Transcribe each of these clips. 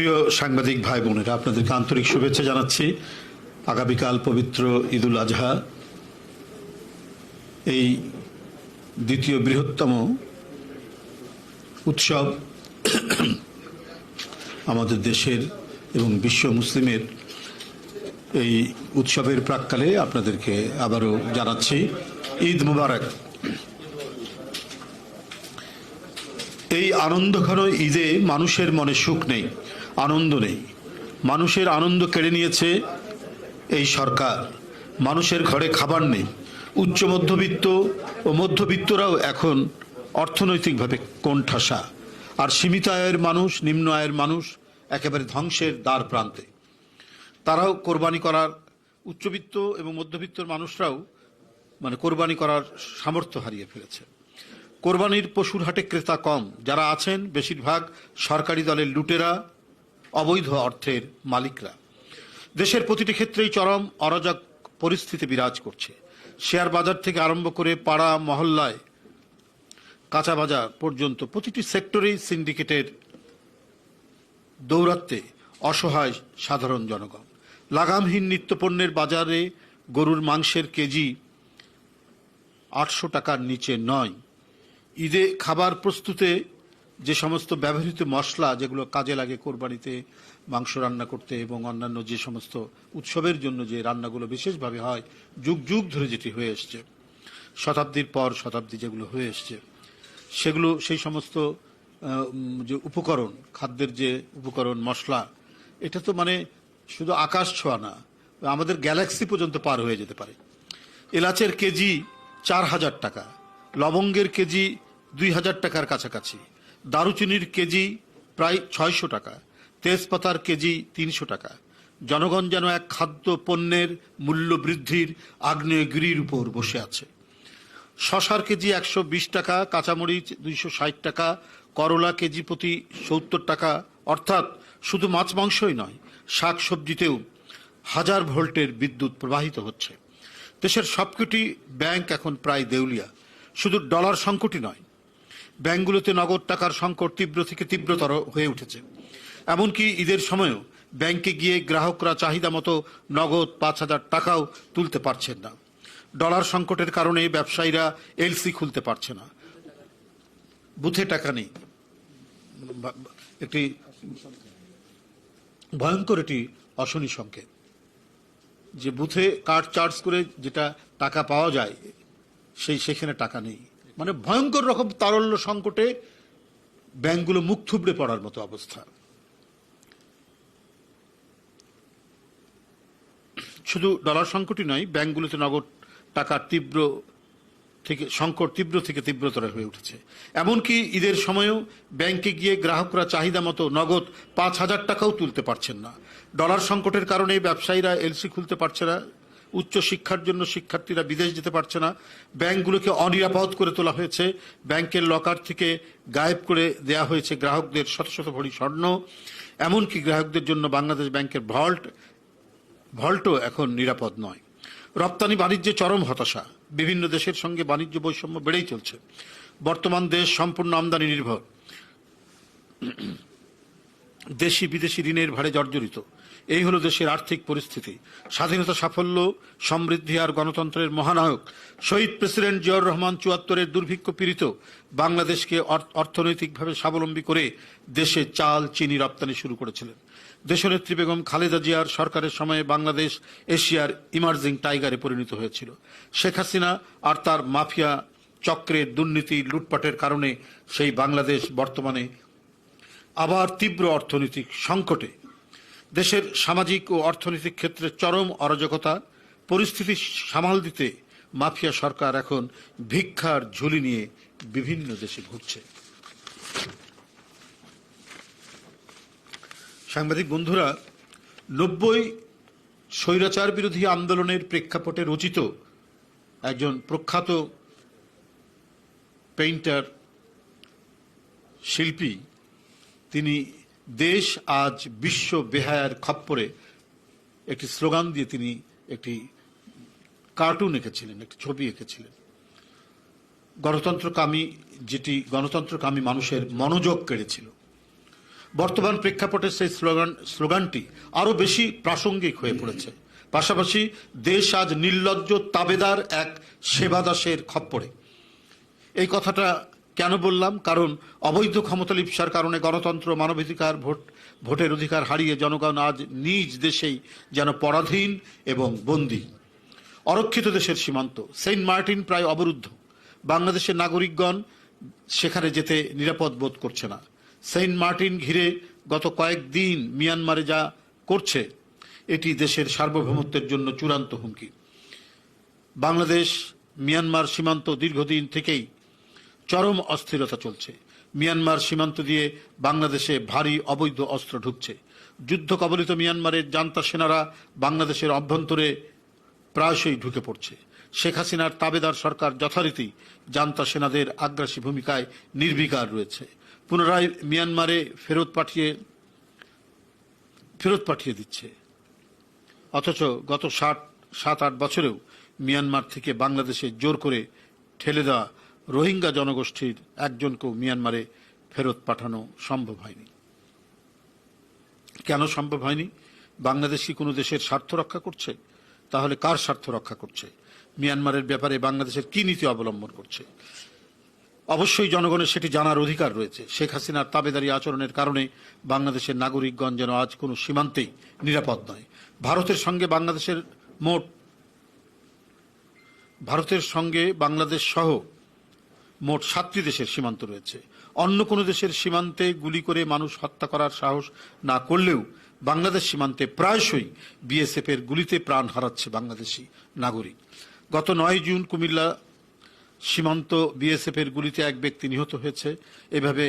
সুপ্রিয় সাংবাদিক ভাই বোনেরা, আপনাদেরকে আন্তরিক শুভেচ্ছা জানাচ্ছি। আগামীকাল পবিত্র ঈদুল আজহা। এই দ্বিতীয় বৃহত্তম উৎসব আমাদের দেশের এবং বিশ্ব মুসলিমের এই উৎসবের প্রাককালে আপনাদেরকে আবারও জানাচ্ছি, ঈদ মুবারক। এই আনন্দঘন ঈদে মানুষের মনে সুখ নেই। আনন্দ নেই। মানুষের আনন্দ কেড়ে নিয়েছে এই সরকার। মানুষের ঘরে খাবার নেই। উচ্চ মধ্যবিত্ত ও মধ্যবিত্তরাও এখন অর্থনৈতিকভাবে কোণঠাসা। আর সীমিত আয়ের মানুষ, নিম্ন আয়ের মানুষ একেবারে ধ্বংসের দ্বার প্রান্তে। তারাও কোরবানি করার উচ্চবিত্ত এবং মধ্যবিত্তর মানুষরাও মানে কোরবানি করার সামর্থ্য হারিয়ে ফেলেছে। কোরবানির পশুর হাটে ক্রেতা কম। যারা আছেন, বেশিরভাগ সরকারি দলের লুটেরা। অবৈধ অর্থের মালিকরা। দেশের প্রতিটি ক্ষেত্রেই চরম অরাজক পরিস্থিতি বিরাজ করছে। শেয়ার বাজার থেকে আরম্ভ করে পাড়া মহল্লায় কাঁচা বাজার পর্যন্ত প্রতিটি সেক্টরেই সিন্ডিকেটের দৌরাত্মে অসহায় সাধারণ জনগণ। লাগামহীন নিত্যপণ্যের বাজারে গরুর মাংসের কেজি আটশো টাকার নিচে নয়। ঈদে খাবার প্রস্তুতে যে সমস্ত ব্যবহৃত মশলা যেগুলো কাজে লাগে কোরবানিতে, মাংস রান্না করতে এবং অন্যান্য যে সমস্ত উৎসবের জন্য যে রান্নাগুলো বিশেষভাবে হয়, যুগ যুগ ধরে যেটি হয়ে এসছে, শতাব্দীর পর শতাব্দী যেগুলো হয়ে এসছে, সেগুলো সেই সমস্ত যে উপকরণ, খাদ্যের যে উপকরণ, মশলা, এটা তো মানে শুধু আকাশ ছোঁয়া না, আমাদের গ্যালাক্সি পর্যন্ত পার হয়ে যেতে পারে। এলাচের কেজি চার হাজার টাকা, লবঙ্গের কেজি দুই হাজার টাকার কাছাকাছি দারুচিনির কেজি প্রায় ছয়শো টাকা, তেজপাতার কেজি তিনশো টাকা। জনগণ যেন এক খাদ্য পণ্যের মূল্য বৃদ্ধির আগ্নেয়গিরির উপর বসে আছে। শশার কেজি একশো বিশ টাকা, কাঁচামরিচ দুইশো ষাট টাকা, করলা কেজি প্রতি সত্তর টাকা, অর্থাৎ শুধু মাছ মাংসই নয়, শাক সবজিতেও হাজার ভোল্টের বিদ্যুৎ প্রবাহিত হচ্ছে। দেশের সবকটি ব্যাংক এখন প্রায় দেউলিয়া। শুধু ডলার সংকটই নয় ব্যাংকগুলোতে নগদ টাকার সংকট তীব্র থেকে তীব্রতর হয়ে উঠেছে। এমনকি ঈদের সময়ও ব্যাংকে গিয়ে গ্রাহকরা চাহিদা মতো নগদ পাঁচ হাজার টাকাও তুলতে পারছেন না। ডলার সংকটের কারণে ব্যবসায়ীরা এলসি খুলতে পারছে না। বুথে টাকা নেই। একটি ভয়ঙ্কর একটি অশনি সংকেত। যে বুথে কার্ড চার্জ করে যেটা টাকা পাওয়া যায়, সেই সেখানে টাকা নেই। মানে ভয়ঙ্কর রকম তারল্য সংকটে ব্যাংকগুলো মুখ থুবড়ে পড়ার মতো অবস্থা। শুধু ডলার সংকটই নয়, ব্যাংকগুলোতে নগদ টাকার তীব্র থেকে, সংকট তীব্র থেকে তীব্রতর হয়ে উঠেছে। এমনকি ঈদের সময়ও ব্যাংকে গিয়ে গ্রাহকরা চাহিদা মতো নগদ পাঁচ হাজার টাকাও তুলতে পারছেন না। ডলার সংকটের কারণে ব্যবসায়ীরা এলসি খুলতে পারছে না। উচ্চ শিক্ষার জন্য শিক্ষার্থীরা বিদেশ যেতে পারছে না। ব্যাংকগুলোকে অনিরাপদ করে তোলা হয়েছে। ব্যাংকের লকার থেকে গায়েব করে দেয়া হয়েছে গ্রাহকদের শত শত ভরি স্বর্ণ। এমনকি গ্রাহকদের জন্য বাংলাদেশ ব্যাংকের ভল্ট, ভল্টও এখন নিরাপদ নয়। রপ্তানি বাণিজ্যে চরম হতাশা। বিভিন্ন দেশের সঙ্গে বাণিজ্য বৈষম্য বেড়েই চলছে। বর্তমান দেশ সম্পূর্ণ আমদানি নির্ভর। দেশি বিদেশি ঋণের ভারে জর্জরিত। এই হলো দেশের আর্থিক পরিস্থিতি। স্বাধীনতা, সাফল্য, সমৃদ্ধি আর গণতন্ত্রের মহানায়ক শহীদ প্রেসিডেন্ট জিয়াউর রহমান চুয়াত্তরের দুর্ভিক্ষ পীড়িত বাংলাদেশকে অর- অর্থনৈতিকভাবে স্বাবলম্বী করে দেশে চাল, চিনি রপ্তানি শুরু করেছিলেন। দেশনেত্রী বেগম খালেদা জিয়ার সরকারের সময়ে বাংলাদেশ এশিয়ার ইমার্জিং টাইগারে পরিণত হয়েছিল। শেখ হাসিনা আর তার মাফিয়া চক্রের দুর্নীতি, লুটপাটের কারণে সেই বাংলাদেশ বর্তমানে আবার তীব্র অর্থনৈতিক সংকটে দেশের সামাজিক ও অর্থনৈতিক ক্ষেত্রে চরম অরাজকতা, পরিস্থিতি সামাল দিতে মাফিয়া সরকার এখন ভিক্ষার ঝুলি নিয়ে বিভিন্ন দেশে ঘুরছে। সাংবাদিক বন্ধুরা, নব্বই স্বৈরাচার বিরোধী আন্দোলনের প্রেক্ষাপটে রচিত একজন প্রখ্যাত পেইন্টার, শিল্পী, তিনি দেশ আজ বিশ্ব বেহায়ার খপ্পরে একটি স্লোগান দিয়ে তিনি একটি কার্টুন এঁকেছিলেন, একটি ছবি এঁকেছিলেন। গণতন্ত্রকামী, যেটি গণতন্ত্রকামী মানুষের মনোযোগ কেড়েছিল। বর্তমান প্রেক্ষাপটে সেই স্লোগান, স্লোগানটি আরও বেশি প্রাসঙ্গিক হয়ে পড়েছে। পাশাপাশি দেশ আজ নির্লজ্জ তাবেদার এক সেবাদাসের খপ্পরে। এই কথাটা কেন বললাম? কারণ অবৈধ ক্ষমতা লিপ্সার কারণে গণতন্ত্র, মানবাধিকার, ভোট, ভোটের অধিকার হারিয়ে জনগণ আজ নিজ দেশেই যেন পরাধীন এবং বন্দী। অরক্ষিত দেশের সীমান্ত, সেন্ট মার্টিন প্রায় অবরুদ্ধ। বাংলাদেশের নাগরিকগণ সেখানে যেতে নিরাপদ বোধ করছে না। সেন্ট মার্টিন ঘিরে গত কয়েকদিন মিয়ানমারে যা করছে, এটি দেশের সার্বভৌমত্বের জন্য চূড়ান্ত হুমকি। বাংলাদেশ, মিয়ানমার সীমান্ত দীর্ঘদিন থেকেই চরম অস্থিরতা চলছে। মিয়ানমার সীমান্ত দিয়ে বাংলাদেশে ভারী অবৈধ অস্ত্র ঢুকছে। যুদ্ধ কবলিত মিয়ানমারের জান্তা সেনারা বাংলাদেশের অভ্যন্তরে প্রায়শই ঢুকে পড়ছে। শেখ হাসিনার তাবেদার সরকার যথারীতি জান্তা সেনাদের আগ্রাসী ভূমিকায় নির্বিকার রয়েছে। পুনরায় মিয়ানমারে ফেরত পাঠিয়ে ফেরত পাঠিয়ে দিচ্ছে। অথচ গত ষাট সাত আট বছরেও মিয়ানমার থেকে বাংলাদেশে জোর করে ঠেলে দেওয়া রোহিঙ্গা জনগোষ্ঠীর একজনকেও মিয়ানমারে ফেরত পাঠানো সম্ভব হয়নি। কেন সম্ভব হয়নি? বাংলাদেশ কি কোনো দেশের স্বার্থ রক্ষা করছে? তাহলে কার স্বার্থ রক্ষা করছে? মিয়ানমারের ব্যাপারে বাংলাদেশের কি নীতি অবলম্বন করছে? অবশ্যই জনগণের সেটি জানার অধিকার রয়েছে। শেখ হাসিনার তাবেদারি আচরণের কারণে বাংলাদেশের নাগরিকগণ যেন আজ কোনো সীমান্তেই নিরাপদ নয়। ভারতের সঙ্গে বাংলাদেশের মোট ভারতের সঙ্গে বাংলাদেশ সহ মোট সাতটি দেশের সীমান্ত রয়েছে। অন্য কোনো দেশের সীমান্তে গুলি করে মানুষ হত্যা করার সাহস না করলেও বাংলাদেশ সীমান্তে প্রায়শই বিএসএফ এর গুলিতে প্রাণ হারাচ্ছে বাংলাদেশি নাগরিক। গত নয় জুন কুমিল্লা সীমান্ত বিএসএফ এর গুলিতে এক ব্যক্তি নিহত হয়েছে। এভাবে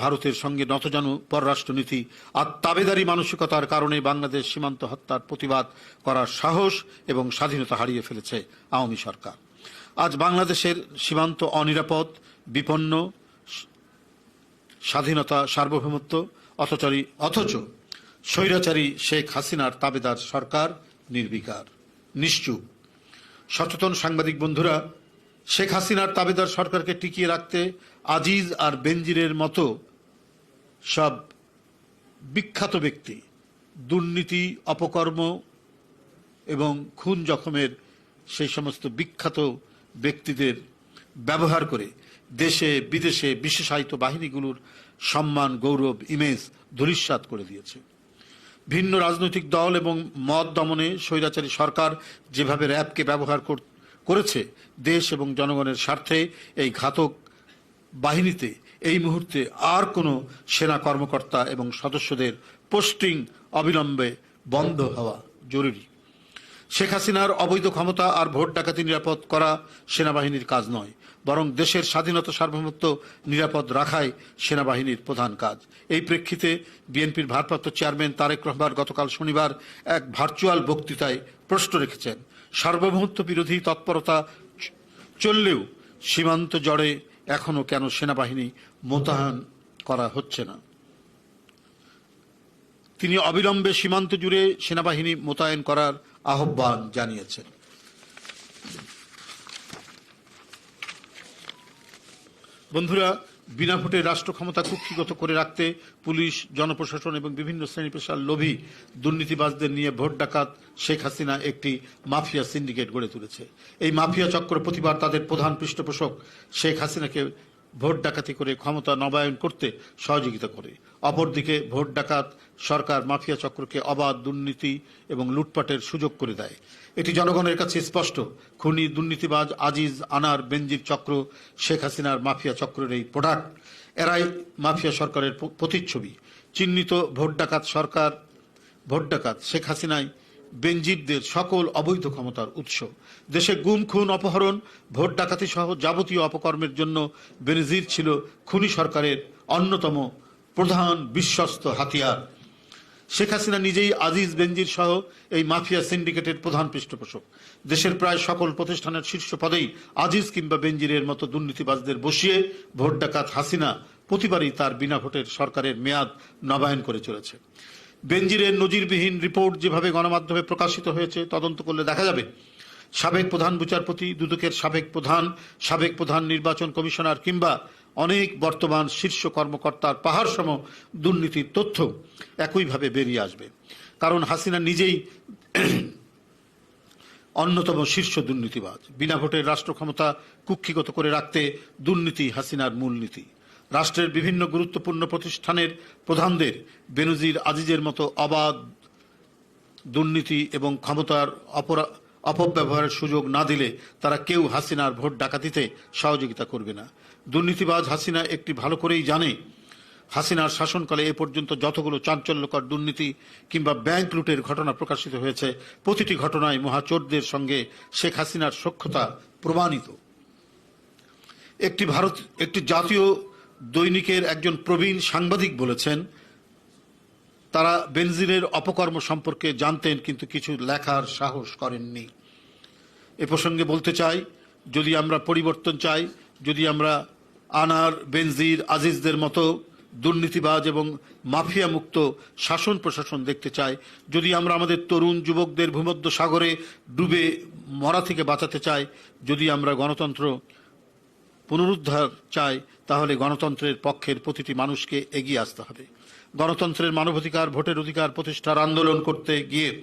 ভারতের সঙ্গে নতজানু পররাষ্ট্রনীতি আর তাবেদারি মানসিকতার কারণে বাংলাদেশ সীমান্ত হত্যার প্রতিবাদ করার সাহস এবং স্বাধীনতা হারিয়ে ফেলেছে আওয়ামী সরকার। আজ বাংলাদেশের সীমান্ত অনিরাপদ, বিপন্ন, স্বাধীনতা, সার্বভৌমত্ব, অথচারী অথচ স্বৈরাচারী শেখ হাসিনার তাবেদার সরকার নির্বিকার, নিশ্চুপ। সচেতন সাংবাদিক বন্ধুরা, শেখ হাসিনার তাবেদার সরকারকে টিকিয়ে রাখতে আজিজ আর বেনজিরের মতো সব বিখ্যাত ব্যক্তি দুর্নীতি, অপকর্ম এবং খুন জখমের সেই সমস্ত বিখ্যাত ব্যক্তিদের ব্যবহার করে দেশে, বিদেশে বিশেষায়িত বাহিনীগুলোর সম্মান, গৌরব ইমেজ ধূলিসাৎ করে দিয়েছে। ভিন্ন রাজনৈতিক দল এবং মত দমনে স্বৈরাচারী সরকার যেভাবে র্যাবকে ব্যবহার কর- করেছে, দেশ এবং জনগণের স্বার্থে এই ঘাতক বাহিনীতে এই মুহূর্তে আর কোনো সেনা কর্মকর্তা এবং সদস্যদের পোস্টিং অবিলম্বে বন্ধ হওয়া জরুরি। শেখ হাসিনার অবৈধ ক্ষমতা আর ভোট ডাকাতি নিরাপদ করা সেনাবাহিনীর কাজ নয়, বরং দেশের স্বাধীনতা সার্বভৌমত্ব নিরাপদ রাখাই সেনাবাহিনীর প্রধান কাজ। এই প্রেক্ষিতে বিএনপির ভারপ্রাপ্ত চেয়ারম্যান তারেক রহমান গতকাল শনিবার এক ভার্চুয়াল বক্তৃতায় প্রশ্ন রেখেছেন, সার্বভৌমত্ব বিরোধী তৎপরতা চললেও সীমান্ত জড়ে এখনও কেন সেনাবাহিনী মোতায়েন করা হচ্ছে না? তিনি অবিলম্বে সীমান্ত জুড়ে সেনাবাহিনী মোতায়েন করার আহ্বান জানিয়েছেন। বন্ধুরা, বিনা ভোটে রাষ্ট্র ক্ষমতা কুক্ষিগত করে রাখতে পুলিশ, জনপ্রশাসন এবং বিভিন্ন শ্রেণি পেশার লোভী দুর্নীতিবাজদের নিয়ে ভোট ডাকাত শেখ হাসিনা একটি মাফিয়া সিন্ডিকেট গড়ে তুলেছে। এই মাফিয়া চক্র প্রতিবার তাদের প্রধান পৃষ্ঠপোষক শেখ হাসিনাকে ভোট ডাকাতি করে ক্ষমতা নবায়ন করতে সহযোগিতা করে। অপরদিকে ভোট ডাকাত সরকার মাফিয়া চক্রকে অবাধ দুর্নীতি এবং লুটপাটের সুযোগ করে দেয়। এটি জনগণের কাছে স্পষ্ট। খুনি, দুর্নীতিবাজ আজিজ আনার বেনজির চক্র, শেখ হাসিনার মাফিয়া চক্রের এই প্রোডাক্ট, এরাই মাফিয়া সরকারের প্রতিচ্ছবি। চিহ্নিত ভোট ডাকাত সরকার, ভোট ডাকাত শেখ হাসিনাই বেনজিরদের সকল অবৈধ ক্ষমতার উৎস। দেশে গুম, খুন, অপহরণ, ভোট ডাকাতি সহ যাবতীয় অপকর্মের জন্য বেনজির ছিল খুনি সরকারের অন্যতম প্রধান বিশ্বস্ত হাতিয়ার। শেখ হাসিনা নিজেই আজিজ বেনজির সহ এই মাফিয়া সিন্ডিকেটের প্রধান পৃষ্ঠপোষক। দেশের প্রায় সকল প্রতিষ্ঠানের শীর্ষ পদেই আজিজ কিংবা বেনজিরের মতো দুর্নীতিবাজদের বসিয়ে ভোট ডাকাত হাসিনা প্রতিবারই তার বিনা ভোটের সরকারের মেয়াদ নবায়ন করে চলেছে। বেনজিরের নজিরবিহীন রিপোর্ট যেভাবে গণমাধ্যমে প্রকাশিত হয়েছে, তদন্ত করলে দেখা যাবে। সাবেক প্রধান বিচারপতি, দুদকের সাবেক প্রধান সাবেক প্রধান নির্বাচন কমিশনার কিংবা অনেক বর্তমান শীর্ষ কর্মকর্তার পাহাড় সম দুর্নীতির তথ্য একইভাবে বেরিয়ে আসবে। কারণ হাসিনা নিজেই অন্যতম শীর্ষ দুর্নীতিবাজ। বিনা ভোটের রাষ্ট্র ক্ষমতা কুক্ষিগত করে রাখতে দুর্নীতি হাসিনার মূলনীতি। রাষ্ট্রের বিভিন্ন গুরুত্বপূর্ণ প্রতিষ্ঠানের প্রধানদের বেনজির আজিজের মতো অবাধ দুর্নীতি এবং ক্ষমতার অপরা, অপব্যবহারের সুযোগ না দিলে তারা কেউ হাসিনার ভোট ডাকাতিতে সহযোগিতা করবে না। দুর্নীতিবাজ হাসিনা একটি ভালো করেই জানে, হাসিনার শাসনকালে এ পর্যন্ত যতগুলো চাঞ্চল্যকর দুর্নীতি কিংবা ব্যাংক লুটের ঘটনা প্রকাশিত হয়েছে, প্রতিটি ঘটনায় মহাচোরদের সঙ্গে শেখ হাসিনার সক্ষতা প্রমাণিত। একটি ভারত, একটি জাতীয় দৈনিকের একজন প্রবীণ সাংবাদিক বলেছেন, তারা বেনজিনের অপকর্ম সম্পর্কে জানতেন কিন্তু কিছু লেখার সাহস করেননি। এ প্রসঙ্গে বলতে চাই, যদি আমরা পরিবর্তন চাই, যদি আমরা আনার বেনজির আজিজদের মতো দুর্নীতিবাজ এবং মাফিয়া মুক্ত শাসন প্রশাসন দেখতে চাই, যদি আমরা আমাদের তরুণ যুবকদের ভূমধ্য সাগরে ডুবে মরা থেকে বাঁচাতে চাই, যদি আমরা গণতন্ত্র পুনরুদ্ধার চাই তাহলে গণতন্ত্রের পক্ষের প্রতিটি মানুষকে এগিয়ে আসতে হবে। গণতন্ত্রের মানবাধিকার, ভোটের অধিকার প্রতিষ্ঠার আন্দোলন করতে গিয়ে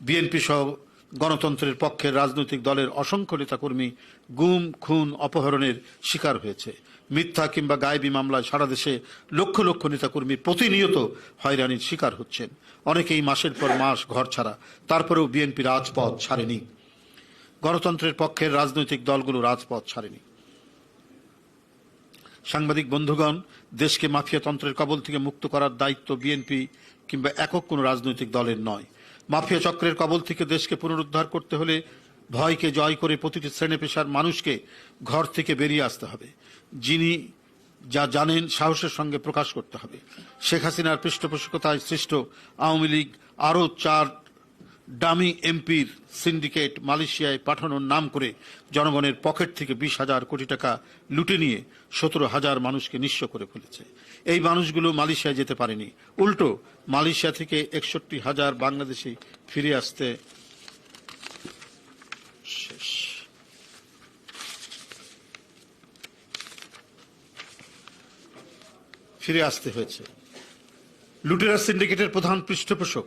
বিএনপি সহ গণতন্ত্রের পক্ষের রাজনৈতিক দলের অসংখ্য নেতাকর্মী গুম, খুন, অপহরণের শিকার হয়েছে। মিথ্যা কিংবা গায়েবী মামলায় সারা দেশে লক্ষ লক্ষ নেতাকর্মী প্রতিনিয়ত হয়রানির শিকার হচ্ছেন। অনেকেই মাসের পর মাস ঘর ছাড়া, তারপরেও বিএনপি রাজপথ ছাড়েনি। গণতন্ত্রের পক্ষের রাজনৈতিক দলগুলো রাজপথ ছাড়েনি। সাংবাদিক বন্ধুগণ, দেশকে মাফিয়াতন্ত্রের কবল থেকে মুক্ত করার দায়িত্ব বিএনপি কিংবা একক কোনো রাজনৈতিক দলের নয়। মাফিয়া চক্রের কবল থেকে দেশকে পুনরুদ্ধার করতে হলে ভয়কে জয় করে প্রতিটি শ্রেণি পেশার মানুষকে ঘর থেকে বেরিয়ে আসতে হবে। যিনি যা জানেন সাহসের সঙ্গে প্রকাশ করতে হবে। শেখ হাসিনার পৃষ্ঠপোষকতায় সৃষ্ট আওয়ামী লীগ আরও চার ডামি এমপির সিন্ডিকেট মালয়েশিয়ায় পাঠানোর নাম করে জনগণের পকেট থেকে বিশ হাজার কোটি টাকা লুটে নিয়ে সতেরো হাজার মানুষকে নিঃস্ব করে ফেলেছে। এই মানুষগুলো মালয়েশিয়ায় যেতে পারেনি। উল্টো, মালয়েশিয়া থেকে একষট্টি হাজার বাংলাদেশি ফিরে আসতে শেষ। ফিরে আসতে হয়েছে। লুটেরা সিন্ডিকেটের প্রধান পৃষ্ঠপোষক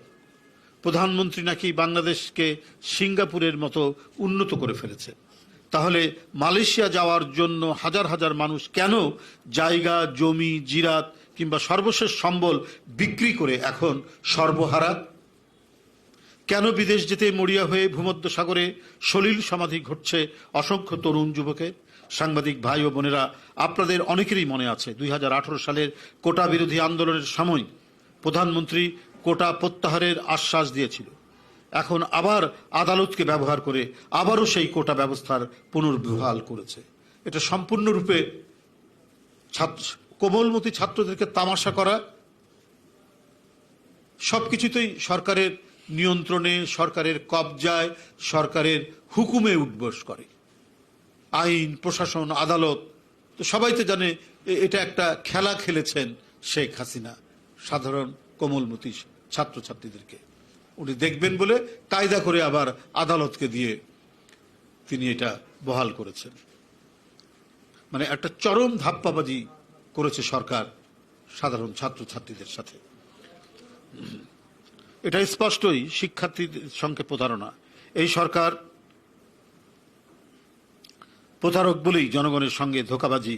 প্রধানমন্ত্রী নাকি বাংলাদেশকে সিঙ্গাপুরের মতো উন্নত করে ফেলেছে। তাহলে মালয়েশিয়া যাওয়ার জন্য হাজার হাজার মানুষ কেন জায়গা, জমি, জিরাত কিংবা সর্বশেষ সম্বল বিক্রি করে এখন সর্বহারা? কেন বিদেশ যেতে মরিয়া হয়ে ভূমধ্য সাগরে সলিল সমাধি ঘটছে অসংখ্য তরুণ যুবকের? সাংবাদিক ভাই ও বোনেরা, আপনাদের অনেকেরই মনে আছে দুই হাজার আঠারো সালের কোটা বিরোধী আন্দোলনের সময় প্রধানমন্ত্রী কোটা প্রত্যাহারের আশ্বাস দিয়েছিল। এখন আবার আদালতকে ব্যবহার করে আবারও সেই কোটা ব্যবস্থার পুনর্বহাল করেছে। এটা সম্পূর্ণরূপে ছাত্র, কোমলমতি ছাত্রদেরকে তামাশা করা, সবকিছুতেই সরকারের নিয়ন্ত্রণে, সরকারের কবজায়, সরকারের হুকুমে উঠবস করে। আইন, প্রশাসন, আদালত, তো সবাই তো জানে এটা একটা খেলা খেলেছেন শেখ হাসিনা। সাধারণ কোমলমতি ছাত্রছাত্রীদেরকে। উনি দেখবেন বলে কায়দা করে আবার আদালতকে দিয়ে তিনি এটা বহাল করেছেন। মানে একটা চরম ধাপ্পাবাজি করেছে সরকার সাধারণ ছাত্রছাত্রীদের সাথে। এটা স্পষ্টই শিক্ষার্থীদের সঙ্গে প্রতারণা। এই সরকার প্রতারক বলেই জনগণের সঙ্গে ধোকাবাজি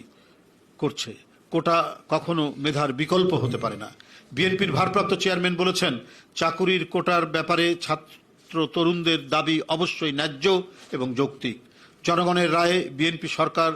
করছে। কোটা কখনো মেধার বিকল্প হতে পারে না। বিএনপির ভারপ্রাপ্ত চেয়ারম্যান বলেছেন, চাকুরির কোটার ব্যাপারে ছাত্র তরুণদের দাবি অবশ্যই ন্যায্য এবং যৌক্তিক। জনগণের রায়ে বিএনপি সরকার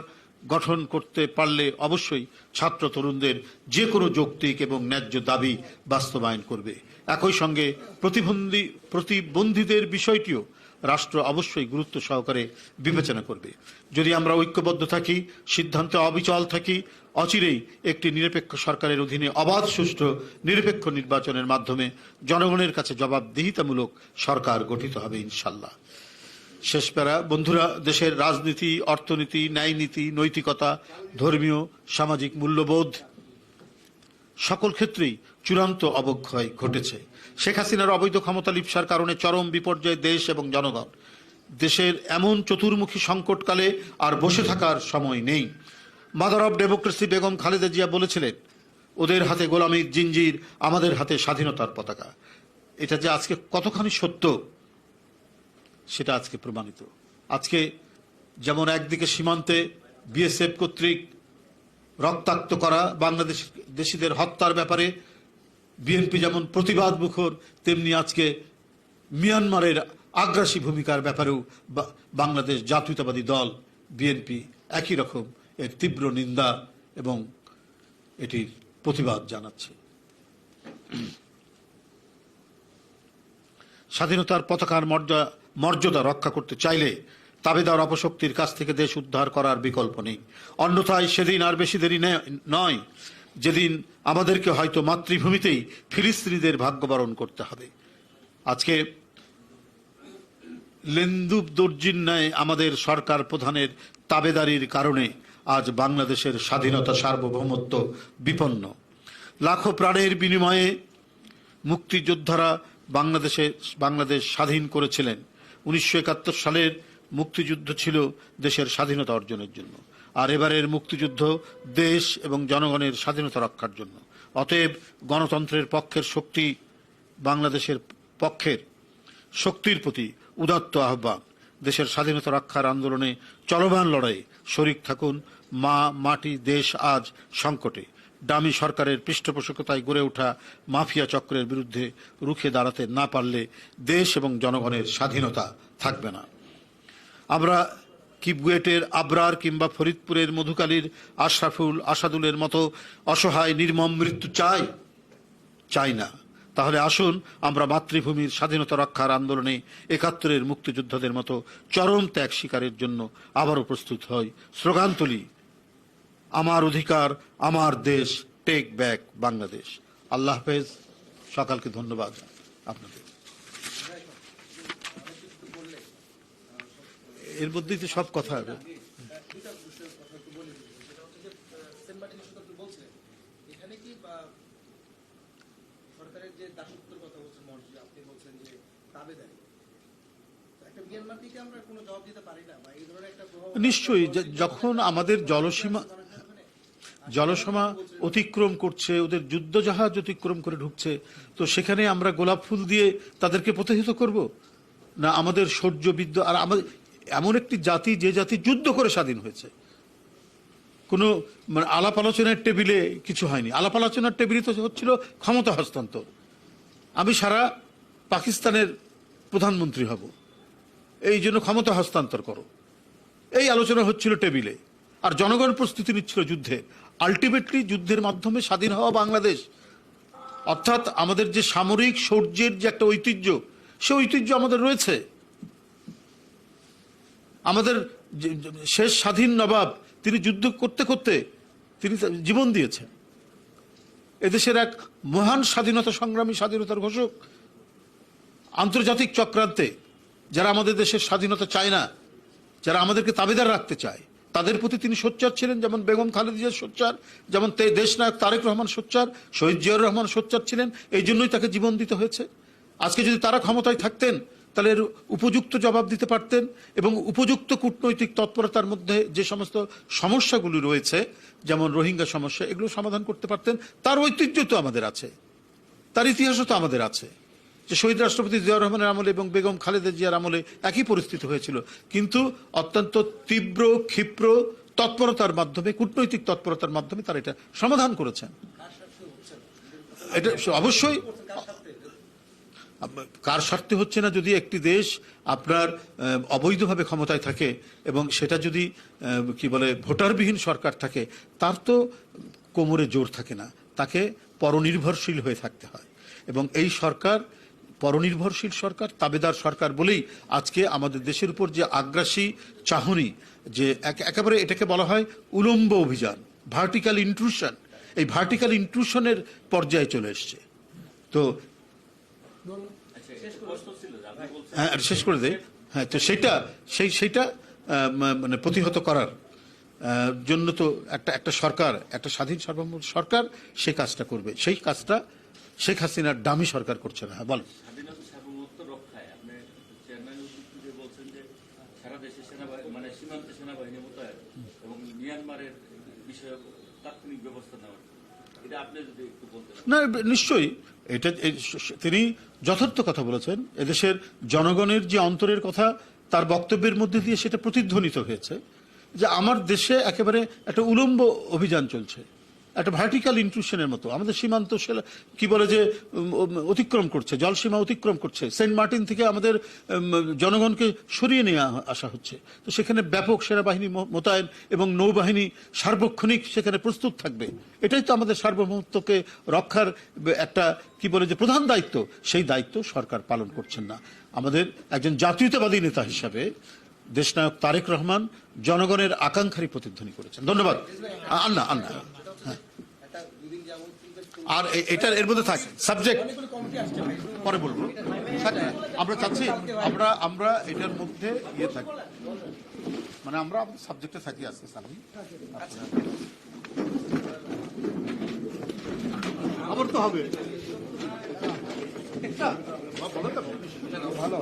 গঠন করতে পারলে অবশ্যই ছাত্র তরুণদের যে কোনো যৌক্তিক এবং ন্যায্য দাবি বাস্তবায়ন করবে। একই সঙ্গে প্রতিবন্ধী প্রতিবন্ধীদের বিষয়টিও রাষ্ট্র অবশ্যই গুরুত্ব সহকারে বিবেচনা করবে। যদি আমরা ঐক্যবদ্ধ থাকি, সিদ্ধান্তে অবিচল থাকি, অচিরেই একটি নিরপেক্ষ সরকারের অধীনে অবাধ, সুষ্ঠু, নিরপেক্ষ নির্বাচনের মাধ্যমে জনগণের কাছে জবাবদিহিতামূলক সরকার গঠিত হবে ইনশাল্লাহ শেষ প্যারা, বন্ধুরা, দেশের রাজনীতি, অর্থনীতি ন্যায় নীতি নৈতিকতা, ধর্মীয়, সামাজিক মূল্যবোধ সকল ক্ষেত্রেই চূড়ান্ত অবক্ষয় ঘটেছে। শেখ হাসিনার অবৈধ ক্ষমতা লিপসার কারণে চরম বিপর্যয়ে দেশ এবং জনগণ। দেশের এমন চতুর্মুখী সংকটকালে আর বসে থাকার সময় নেই। Mother of democracy Begum Khaleda Zia বলেছিলেন, ওদের হাতে গোলামীর জিঞ্জির, আমাদের হাতে স্বাধীনতার পতাকা। এটা যে আজকে কতখানি সত্য, সেটা আজকে প্রমাণিত। আজকে যেমন একদিকে সীমান্তে বিএসএফ কর্তৃক রক্তাক্ত করা বাংলাদেশ দেশিদের হত্যার ব্যাপারে বিএনপি যেমন প্রতিবাদ মুখর, তেমনি আজকে মিয়ানমারের আগ্রাসী ভূমিকার ব্যাপারেও বাংলাদেশ জাতীয়তাবাদী দল, বিএনপি একই রকম এর তীব্র নিন্দা এবং এটির প্রতিবাদ জানাচ্ছে। স্বাধীনতার পতাকার মর্যাদা মর্যাদা রক্ষা করতে চাইলে তাবেদার অপশক্তির কাছ থেকে দেশ উদ্ধার করার বিকল্প নেই। অন্যথায় সেদিন আর বেশি দেরি নয়। যেদিন আমাদেরকে হয়তো মাতৃভূমিতেই ফিলিস্তিনিদের ভাগ্যবরণ করতে হবে। আজকে লেন্দুব দর্জির ন্যায় আমাদের সরকার প্রধানের তাবেদারির কারণে আজ বাংলাদেশের স্বাধীনতা সার্বভৌমত্ব বিপন্ন। লাখো প্রাণের বিনিময়ে মুক্তিযোদ্ধারা বাংলাদেশে, বাংলাদেশ স্বাধীন করেছিলেন। উনিশশো একাত্তর সালের মুক্তিযুদ্ধ ছিল দেশের স্বাধীনতা অর্জনের জন্য। আর এবারের মুক্তিযুদ্ধ দেশ এবং জনগণের স্বাধীনতা রক্ষার জন্য। অতএব গণতন্ত্রের পক্ষের শক্তি বাংলাদেশের পক্ষের শক্তির প্রতি উদাত্ত আহ্বান। দেশের স্বাধীনতা রক্ষার আন্দোলনে চলমান লড়াইয়ে শরিক থাকুন। মা, মাটি, দেশ আজ সংকটে। ডামি সরকারের পৃষ্ঠপোষকতায় গড়ে ওঠা মাফিয়া চক্রের বিরুদ্ধে রুখে দাঁড়াতে না পারলে দেশ এবং জনগণের স্বাধীনতা থাকবে না। আমরা কিবগুয়েটের আবরার কিংবা ফরিদপুরের মধুকালীর আশরাফুল আসাদুলের মতো অসহায় নির্মম মৃত্যু চাই? চাই না। তাহলে আসুন, আমরা মাতৃভূমির স্বাধীনতা রক্ষার আন্দোলনে একাত্তরের মুক্তিযোদ্ধাদের মতো চরম ত্যাগ শিকারের জন্য আবারও প্রস্তুত হই। স্লোগান তুলি, আমার অধিকার, আমার দেশ, টেক ব্যাক বাংলাদেশ। আল্লাহ হাফেজ, সকালকে ধন্যবাদ আপনাদের। এর মধ্যেই তো সব কথা হবে। নিশ্চয়ই যখন আমাদের জলসীমা জলসীমা অতিক্রম করছে, ওদের যুদ্ধ জাহাজ অতিক্রম করে ঢুকছে, তো সেখানে আমরা গোলাপ ফুল দিয়ে তাদেরকে প্রতিহিত করব? না আমাদের শৌর্য বিদ্য আর আমাদের এমন একটি জাতি যে জাতি যুদ্ধ করে স্বাধীন হয়েছে। কোনো মানে আলাপ আলোচনার টেবিলে কিছু হয়নি। আলাপ আলোচনার টেবিলে তো হচ্ছিল ক্ষমতা হস্তান্তর। আমি সারা পাকিস্তানের প্রধানমন্ত্রী হব। এই জন্য ক্ষমতা হস্তান্তর করো। এই আলোচনা হচ্ছিল টেবিলে। আর জনগণ প্রস্তুতি নিচ্ছিল যুদ্ধে। আলটিমেটলি যুদ্ধের মাধ্যমে স্বাধীন হওয়া বাংলাদেশ। অর্থাৎ আমাদের যে সামরিক শৌর্যের যে একটা ঐতিহ্য, সে ঐতিহ্য আমাদের রয়েছে। আমাদের শেষ স্বাধীন নবাব, তিনি যুদ্ধ করতে করতে তিনি জীবন দিয়েছেন। এদেশের এক মহান স্বাধীনতা সংগ্রামী স্বাধীনতার ঘোষক, আন্তর্জাতিক চক্রান্তে যারা আমাদের দেশের স্বাধীনতা চায় না, যারা আমাদেরকে তাবেদার রাখতে চায়, তাদের প্রতি তিনি সোচ্চার ছিলেন, যেমন বেগম খালেদিয়া সোচ্চার, যেমন দেশনায়ক তারেক রহমান সোচ্চার, শহীদ জিয়াউর রহমান সোচ্চার ছিলেন, এই জন্যই তাকে জীবন দিতে হয়েছে। আজকে যদি তারা ক্ষমতায় থাকতেন তাহলে উপযুক্ত জবাব দিতে পারতেন এবং উপযুক্ত কূটনৈতিক তৎপরতার মধ্যে যে সমস্ত সমস্যাগুলি রয়েছে, যেমন রোহিঙ্গা সমস্যা, এগুলো সমাধান করতে পারতেন। তার ঐতিহ্য তো আমাদের আছে। তার ইতিহাসও তো আমাদের আছে। যে শহীদ রাষ্ট্রপতি জিয়াউর রহমানের আমলে এবং বেগম খালেদা জিয়ার আমলে একই পরিস্থিতি হয়েছিল। কিন্তু অত্যন্ত তীব্র, ক্ষিপ্র তৎপরতার মাধ্যমে, কূটনৈতিক তৎপরতার মাধ্যমে তারা এটা সমাধান করেছেন। এটা অবশ্যই কার স্বার্থে হচ্ছে না যদি একটি দেশ আপনার অবৈধভাবে ক্ষমতায় থাকে এবং সেটা যদি কি বলে, ভোটারবিহীন সরকার থাকে, তার তো কোমরে জোর থাকে না। তাকে পরনির্ভরশীল হয়ে থাকতে হয়। এবং এই সরকার, পরনির্ভরশীল সরকার, তাবেদার সরকার বলেই আজকে আমাদের দেশের উপর যে আগ্রাসী চাহনি, যে এক- একেবারে এটাকে বলা হয় উলম্ব অভিযান ভার্টিক্যাল ইন্ট্রুশন এই ভার্টিক্যাল ইন্ট্রুশনের পর্যায়ে চলে এসছে। তো শেষ করে দেয় হ্যাঁ তো সেটা সেই সেটা মানে প্রতিহত করার জন্য তো একটা একটা সরকার একটা স্বাধীন সার্বভৌম সরকার সেই কাজটা করবে। সেই কাজটা শেখ হাসিনার দামি সরকার করছে না। হ্যাঁ, মানে মিয়ানমারের তাৎক্ষণিক ব্যবস্থা নেওয়ার না নিশ্চয়ই। এটা তিনি যথার্থ কথা বলেছেন। এদেশের জনগণের যে অন্তরের কথা, তার বক্তব্যের মধ্যে দিয়ে সেটা প্রতিধ্বনিত হয়েছে। যে আমার দেশে একেবারে একটা উলম্ব অভিযান চলছে। একটা ভার্টিক্যাল ইনক্লুশনের মতো। আমাদের সীমান্ত কি বলে যে অতিক্রম করছে, জলসীমা অতিক্রম করছে। সেন্ট মার্টিন থেকে আমাদের জনগণকে সরিয়ে নিয়ে আসা হচ্ছে। তো সেখানে ব্যাপক সেনাবাহিনী মোতায়েন এবং নৌবাহিনী সার্বক্ষণিক সেখানে প্রস্তুত থাকবে। এটাই তো আমাদের সার্বভৌমত্বকে রক্ষার একটা, কি বলে যে, প্রধান দায়িত্ব। সেই দায়িত্ব সরকার পালন করছেন না। আমাদের একজন জাতীয়তাবাদী নেতা হিসাবে দেশনায়ক তারেক রহমান জনগণের আকাঙ্ক্ষারই প্রতিধ্বনি করেছেন। ধন্যবাদ। আন্না আন্না হ্যাঁ একটা দুদিন যাবত কিন্তু আর এটা এর মধ্যে থাকে। সাবজেক্ট পরে বলব। আমরা চাচ্ছি, আমরা আমরা এটার মধ্যে ইয়ে থাকি। মানে আমরা সাবজেক্টে থাকি আজকে সামনে আবার তো হবে। ভালো